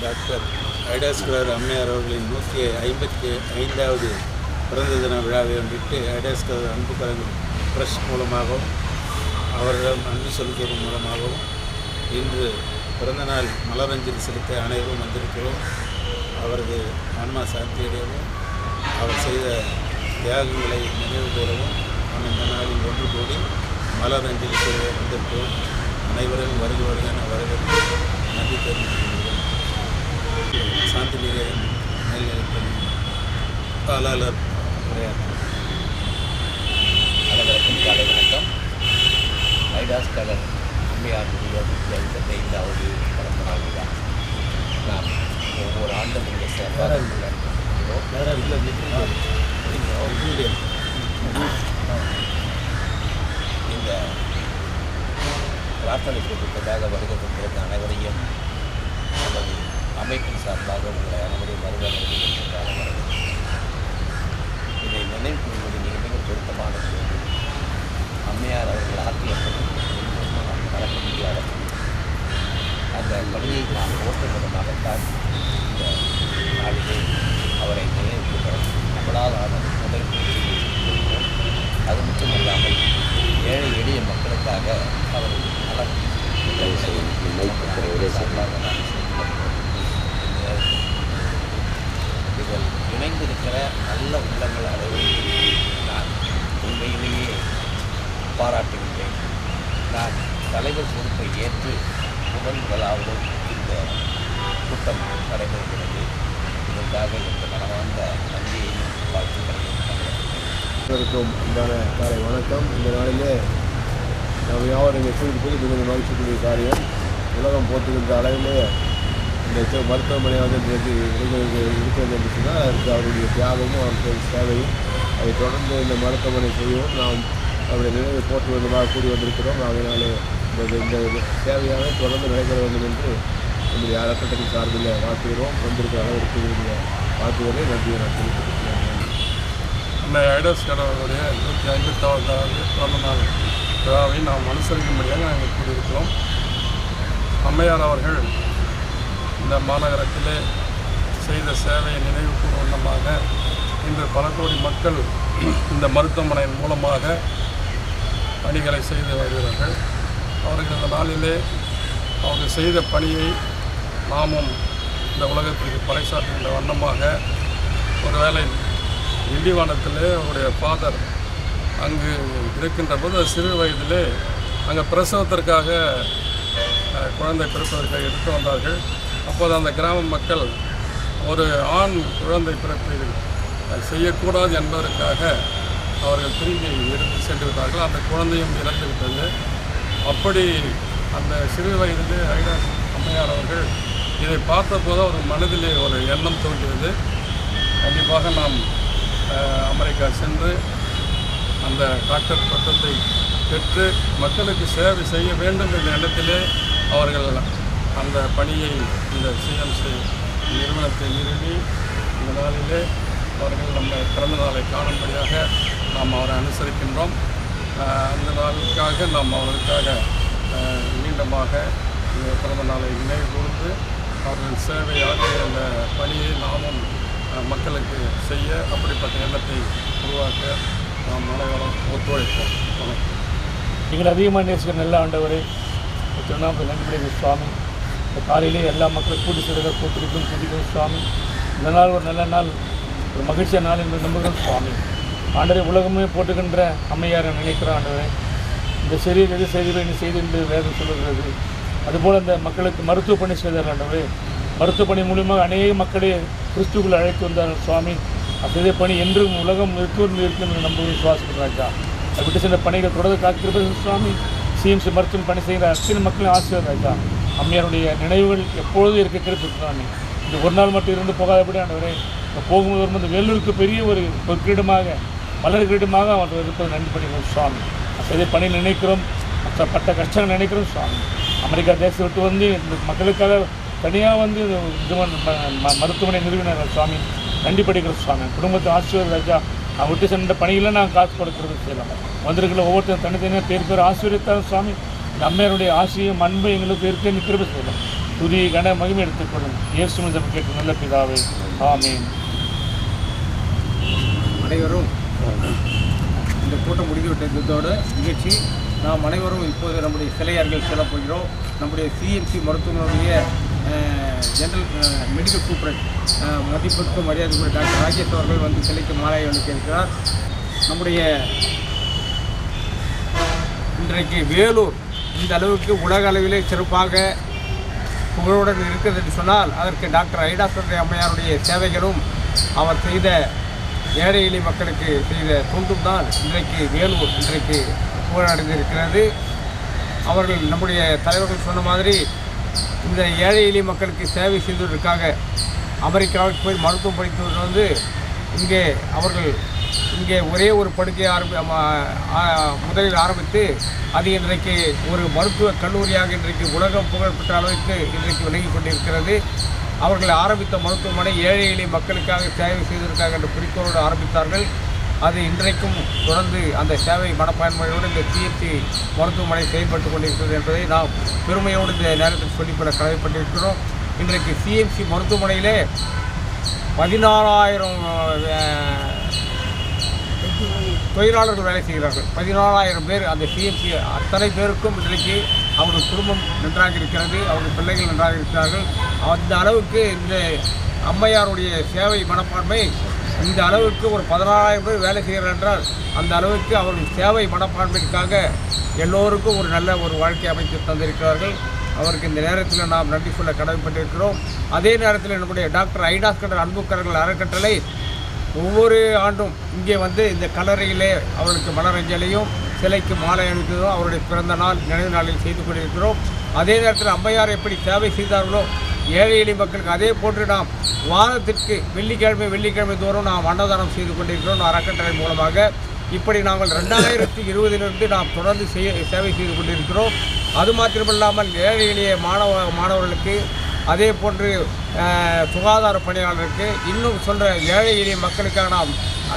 Doctor ஐடாஸ்கர் அம்மையார் அவர்களின் நூற்றி ஐம்பத்தி ஐந்தாவது பிறந்த தின விழாவை முன்னிட்டு ஐடாஸ்கர் அன்பு கலைஞர் பிரஸ் மூலமாகவும் அவரிடம் அன்பு செலுத்துவதன் மூலமாகவும் இன்று பிறந்தநாள் மலரஞ்சலி செலுத்த அனைவரும் வந்திருக்கிறோம். அவரது ஆன்மா சாந்தியடையவும் அவர் செய்த தியாகங்களை நினைவு கூறவும் இந்த நாளில் ஒன்று கூடி மலரஞ்சலி செய்ய வந்திருக்கிறோம் அனைவரும் வருக வருக என வரவேற்று நன்றி தெரிவித்துக் கொள்கிறோம் சாந்தி நிலையம் மேல்நிலைப்பள்ளி உரையாற்ற அனைவருக்கும் காலை வணக்கம். ஐடாஸ் கலர் அம்மையாருடைய ஐம்பத்தி ஐந்தாவது பிறந்த நாள் விழா நாம் ஒவ்வொரு ஆண்டும் இந்த சிறப்பாக கொண்டாடுகிறோம் இந்த பிரார்த்தனை கூட்டத்திற்காக வருகை தந்திருந்த அனைவரையும் நமது அமைப்பின் சார்பாக உங்களை அனைவரையும் வருக வருகை என்றால் இதை நினைவு கூறுவது மிக மிக பொருத்தமான அம்மையார் அவர்கள் ஆற்றிய மறக்க முடியாத அந்த பணியை நாம் ஓட்டுவதற்காகத்தான் இந்த நாளிலே அவரை நினைவு கூறுகிறோம் நம்மளால் ஆன முதல் அது மட்டுமல்லாமல் ஏழை எளிய மக்களுக்காக அவரது நலம் சார்பாக நாம் செயல்படுகிறோம். இதில் இணைந்திருக்கிற நல்ல உள்ளங்கள் அனைவரையும் நான் உண்மையிலேயே பாராட்டுகின்றேன் நான் தலைவர் பொறுப்பை ஏற்று முதல் முதலாவது இந்த கூட்டம் நடைபெறுகிறது இதற்காக இந்த மனமார்ந்த நன்றியையும் வாழ்த்துக்களையும் தமிழகத்தில் அனைவருக்கும் அன்பான காலை வணக்கம் இந்த நாளிலே நம்ம யாவரும் இங்கே கூடியிருப்பது மிகுந்த மகிழ்ச்சிக்குரிய காரியம் உலகம் போற்றுகின்ற அளவிலே இந்த மருத்துவமனை வந்து இன்றைக்கு இருக்கிறது என்று சொன்னால் அவருடைய தியாகமும் அவருடைய சேவையும் அதை தொடர்ந்து இந்த மருத்துவமனை செய்யவும் நாம் அவருடைய நினைவை வேண்டுமாக கூடி வந்திருக்கிறோம். அதனால் இந்த இந்த சேவையாக தொடர்ந்து நடைபெற வேண்டும் என்று நம்முடைய அறக்கட்டளை சார்பில் வாழ்த்துகிறோம். வந்திருக்கிற அளவிற்கு என்னுடைய வாழ்த்துவதை நன்றியை நான் தெரிவித்துக் கொள்கிறேன். அன்னை ஐடஸ் கடவுளுடைய நூற்றி ஐம்பத்தாவதாவது பிறந்த நாள். விழாவை நாம் அனுசரிக்கும்படியாக நாங்கள் கூறியிருக்கிறோம். அம்மையார் அவர்கள் இந்த மாநகரத்திலே செய்த சேவையை நினைவு கூறும் வண்ணமாக இன்று பல கோடி மக்கள் இந்த மருத்துவமனையின் மூலமாக பணிகளை செய்து வருகிறார்கள். அவர்கள் இந்த நாளிலே அவர்கள் செய்த பணியை நாமும் இந்த உலகத்திற்கு பறைசாற்றுகின்ற வண்ணமாக ஒருவேளை திண்டிவனத்திலே அவருடைய ஃபாதர் அங்கு இருக்கின்ற போது சிறு வயதிலே அங்கே பிரசவத்திற்காக குழந்தை பிறப்பதற்காக எடுத்து வந்தார்கள். அப்போது அந்த கிராம மக்கள் ஒரு ஆண் குழந்தை பிறப்பை செய்யக்கூடாது என்பதற்காக அவர்கள் திரும்பி எடுத்து சென்று விட்டார்கள் அந்த குழந்தையும் இறந்து விட்டது. அப்படி அந்த சிறு வயதிலே ஐடா அம்மையார் அவர்கள் இதை பார்த்தபோது அவர் மனதிலே ஒரு எண்ணம் தோன்றியது. கண்டிப்பாக நாம் அமெரிக்கா சென்று அந்த டாக்டர் பட்டத்தை பெற்று மக்களுக்கு சேவை செய்ய வேண்டும் என்ற எண்ணத்திலே அவர்கள் அந்த பணியை இந்த சிஎம்சி நிறுவனத்தை நிறுவி இந்த நாளிலே அவர்கள் நம்ம பிறந்த நாளை காணும்படியாக நாம் அவரை அனுசரிக்கின்றோம். அந்த நாளுக்காக நாம் அவர்களுக்காக மீண்டமாக இந்த பிறந்த நாளை நினைவு கூர்ந்து அவர்கள் சேவையாக அந்த பணியை நாமும் மக்களுக்கு செய்ய அப்படிப்பட்ட எண்ணத்தை உருவாக்க நாம் அனைவரும் ஒத்துழைப்போம் வணக்கம் அதிகமாக நேசிக்கிற நல்ல ஆண்டவரே திருநாமத்தில் நன்றிபடுகிற சுவாமி. இந்த காலையிலே எல்லா மக்களும் கூட்டி சிறுக கூட்டிருக்கும் துதிக்கும் சுவாமி. இந்த நாள் ஒரு நல்ல நாள் ஒரு மகிழ்ச்சியான நாள் என்று நம்புகிறோம் சுவாமி. ஆண்டரை உலகமே போட்டுக்கின்ற அம்மையாரை நினைக்கிற ஆண்டவரே இந்த சிறிய எது செய்திகளை நீ செய்து என்று வேதம் சொல்லுகிறது. அதுபோல் அந்த மக்களுக்கு மருத்துவ பணி செய்தார் ஆண்டவரே. மருத்துவ பணி மூலியமாக அநேக மக்களை கிறிஸ்துக்குள் அழைத்து வந்தார் சுவாமி. அத்தகைய பணி என்றும் உலகம் இருக்கும் நிற்கும் என்று நம்ப சுவாசிக்கிறோம் ராஜா. விட்டு சென்ற பணிகள் தொடர்ந்து காத்திருப்பது சுவாமி. சிஎம்சி மருத்துவம் பணி செய்கிற அத்தனை மக்களின் ஆசிரியர் ராஜா. அம்மையாருடைய நினைவுகள் எப்பொழுதும் இருக்க கிடைப்பிருக்கிறாங்க இது ஒரு நாள் மட்டும் இருந்து போகாதபடி ஆண்டவரே போகும்போது வரும்போது வேலூருக்கு பெரிய ஒரு ஒரு கிரீடமாக மலர் கிரீடமாக அவர் இருப்பது நன்றி பண்ணிக்கிறோம் சுவாமி. அதே பணி நினைக்கிறோம். மற்ற பட்ட கஷ்டங்கள் நினைக்கிறோம் சுவாமி. அமெரிக்கா தேசத்தை விட்டு வந்து இந்த மக்களுக்காக தனியாக வந்து இது ம- ம- மருத்துவமனை நிறுவினார் சுவாமி. கண்டிப்பாக படிக்கிற சுவாமி. குடும்பத்தை ஆசீர்வாத ராஜா. நான் விட்டு சென்ற பணிகளை நான் காசு கொடுக்கறது செய்யலாம் வந்திருக்கிற ஒவ்வொருத்தரும் தனித்தனியாக பேர் பேர் ஆசீர்வதித்தாலும் சுவாமி. நம்மையருடைய ஆசையும் அன்பு எங்களுக்கு இருக்க நிற்கிறது செய்யலாம் துதி கன மகிமை எடுத்துக்கொள்ளும் இயேசு நம்ம கேட்டு நல்ல பிதாவே. ஆமீன். அனைவரும் இந்த கூட்டம் முடிந்துவிட்டதோடு நிகழ்ச்சி. நாம் அனைவரும் இப்போது நம்முடைய சிலையார்கள் செல்ல போகிறோம். நம்முடைய சிஎம்சி மருத்துவமனையுடைய ஜெனரல் மெடிக்கல் சூப்பரன் மதிப்பிற்கும் மரியாதைக்குரிய டாக்டர் ராஜேஷ் அவர்கள் வந்து சிலைக்கு மாலை அளிக்க இருக்கிறார். நம்முடைய இன்றைக்கு வேலூர் இந்த அளவுக்கு உலக அளவிலே சிறப்பாக புகழுடன் இருக்கிறது என்று சொன்னால் அதற்கு டாக்டர் ஐடாசுரை அம்மையாருடைய சேவைகளும் அவர் செய்த ஏழை எளி மக்களுக்கு செய்த தொண்டும் தான் இன்றைக்கு வேலூர் இன்றைக்கு புகழடைந்திருக்கிறது. அவர்கள் நம்முடைய தலைவர்கள் சொன்ன மாதிரி இந்த ஏழை எளிய மக்களுக்கு சேவை செய்ததற்காக அமெரிக்காவுக்கு போய் மருத்துவம் படித்தவர் வந்து இங்கே அவர்கள் இங்கே ஒரே ஒரு படுக்கையை ஆரம்பி முதலில் ஆரம்பித்து அது இன்றைக்கு ஒரு மருத்துவ கல்லூரியாக இன்றைக்கு உலகம் புகழ்பெற்ற அளவுக்கு இன்றைக்கு விலகி கொண்டிருக்கிறது. அவர்கள் ஆரம்பித்த மருத்துவமனை ஏழை எளிய மக்களுக்காக சேவை செய்வதற்காக என்ற குறிக்கோளோடு ஆரம்பித்தார்கள். அது இன்றைக்கும் தொடர்ந்து அந்த சேவை மனப்பான்மையோடு இந்த சிஎம்சி மருத்துவமனை செயல்பட்டு கொண்டிருக்கிறது என்பதை நாம் பெருமையோடு இந்த நேரத்தில் சொல்லிக்கொள்ள கடமைப்பட்டிருக்கிறோம். இன்றைக்கு சிஎம்சி மருத்துவமனையிலே பதினாறாயிரம் தொழிலாளர்கள் வேலை செய்கிறார்கள். பதினாலாயிரம் பேர் அந்த சிஎம்சி அத்தனை பேருக்கும் இன்றைக்கு அவர்கள் குடும்பம் நன்றாக இருக்கிறது அவர்கள் பிள்ளைகள் நன்றாக இருக்கிறார்கள். அந்த அளவுக்கு இந்த அம்மையாருடைய சேவை மனப்பான்மை இந்த அளவுக்கு ஒரு பதினாறாயிரம் பேர் வேலை செய்கிறார் என்றால் அந்த அளவுக்கு அவர்கள் சேவை மனப்பான்மைக்காக எல்லோருக்கும் ஒரு நல்ல ஒரு வாழ்க்கை அமைத்து தந்திருக்கிறார்கள். அவருக்கு இந்த நேரத்தில் நாம் நன்றி சொல்ல கடமைப்பட்டிருக்கிறோம். அதே நேரத்தில் நம்முடைய டாக்டர் ஐடாஸ்கர் அன்புக்கரர்கள் அறக்கட்டளை ஒவ்வொரு ஆண்டும் இங்கே வந்து இந்த கல்லறையிலே அவருக்கு மலரஞ்சலையும் சிலைக்கு மாலை அணிந்ததும் அவருடைய பிறந்த நாள் நினைவு நாளில் செய்து கொண்டிருக்கிறோம். அதே நேரத்தில் அம்மையார் எப்படி சேவை செய்தார்களோ ஏழை எளிய மக்களுக்கு அதே போன்று நாம் வாரத்திற்கு வெள்ளிக்கிழமை வெள்ளிக்கிழமை தோறும் நாம் அன்னதானம் செய்து கொண்டிருக்கிறோம். அறக்கட்டளை மூலமாக இப்படி நாங்கள் ரெண்டாயிரத்தி இருபதிலிருந்து நாம் தொடர்ந்து செய்ய சேவை செய்து கொண்டிருக்கிறோம். அது மாத்திரமில்லாமல் ஏழை எளிய மாணவ மாணவர்களுக்கு அதே போன்று சுகாதார பணியாளருக்கு இன்னும் சொல்கிற ஏழை எளிய மக்களுக்காக நாம்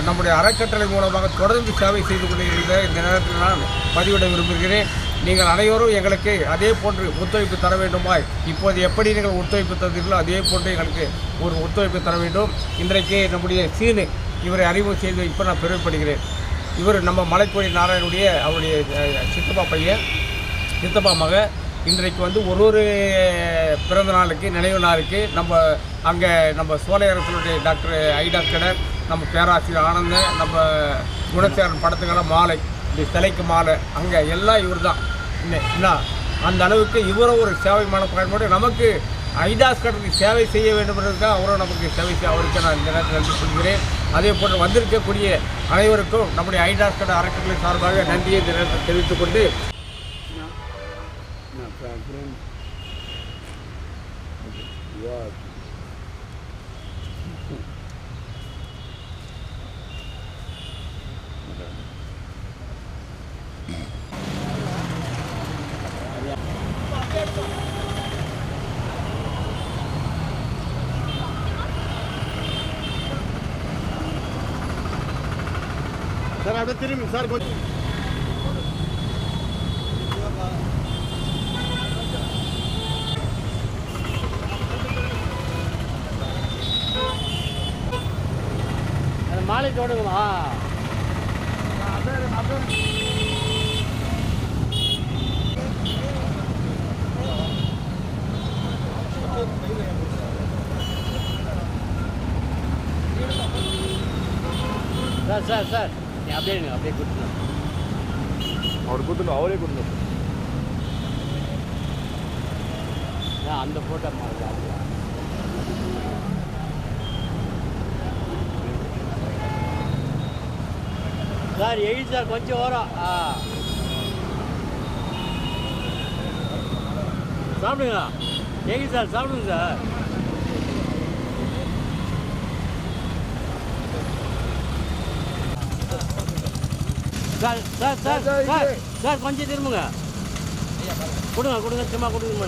நம்முடைய அறக்கட்டளை மூலமாக தொடர்ந்து சேவை செய்து கொண்டிருந்த இந்த நேரத்தில் நான் பதிவிட விரும்புகிறேன். நீங்கள் அனைவரும் எங்களுக்கு அதே போன்று ஒத்துழைப்பு தர வேண்டுமாய் இப்போது எப்படி நீங்கள் ஒத்துழைப்பு தந்தீர்களோ அதே போன்று எங்களுக்கு ஒரு ஒத்துழைப்பு தர வேண்டும். இன்றைக்கு நம்முடைய சீனு இவரை அறிமுகம் செய்து இப்போ நான் பெருமைப்படுகிறேன். இவர் நம்ம மலைக்கோடி நாராயணுடைய அவருடைய சித்தப்பா பையன் சித்தப்பா மக. இன்றைக்கு வந்து ஒரு ஒரு பிறந்த நாளுக்கு நினைவு நாளுக்கு நம்ம அங்கே நம்ம சோழையரசனுடைய டாக்டர் ஐ டாக்டர் நம்ம பேராசிரியர் ஆனந்தன் நம்ம குணசேகரன் படத்துக்கெல்லாம் மாலை இந்த சிலைக்கு மாலை அங்கே எல்லாம் இவர் தான் என்ன அந்த அளவுக்கு இவரும் ஒரு சேவை மனப்பான்மையோடு நமக்கு ஐதாஸ் கடனுக்கு சேவை செய்ய வேண்டும் என்றதுக்காக அவரும் நமக்கு சேவை செய்ய அவருக்கு நான் இந்த நேரத்தில் நன்றி சொல்கிறேன் அதே போன்று வந்திருக்கக்கூடிய அனைவருக்கும் நம்முடைய ஐடாஸ் கடன் அறக்கட்டளை சார்பாக நன்றியை இந்த நேரத்தில் தெரிவித்துக் கொண்டு சார் அப்படியே திரும்பி சார் கொஞ்சம். அந்த மாலை தோடுங்களா சார் சார் சார். நீ அப்படியே இருங்க, அப்படியே கொடுத்துருங்க அவர் கொடுத்துட்டு அவரே கொடுத்துட்டு ஆ, அந்த ஃபோட்டோ மாதிரி? சார் எழுதி சார் கொஞ்சம் வரும் ஆ. சாப்பிடுங்க. எழுதி சார் சாப்பிடுங்க sir. Sir sir sir sir sir கொஞ்சம் திரும்புங்க. கொடுங்க கொடுங்க சும்மா கொடுங்க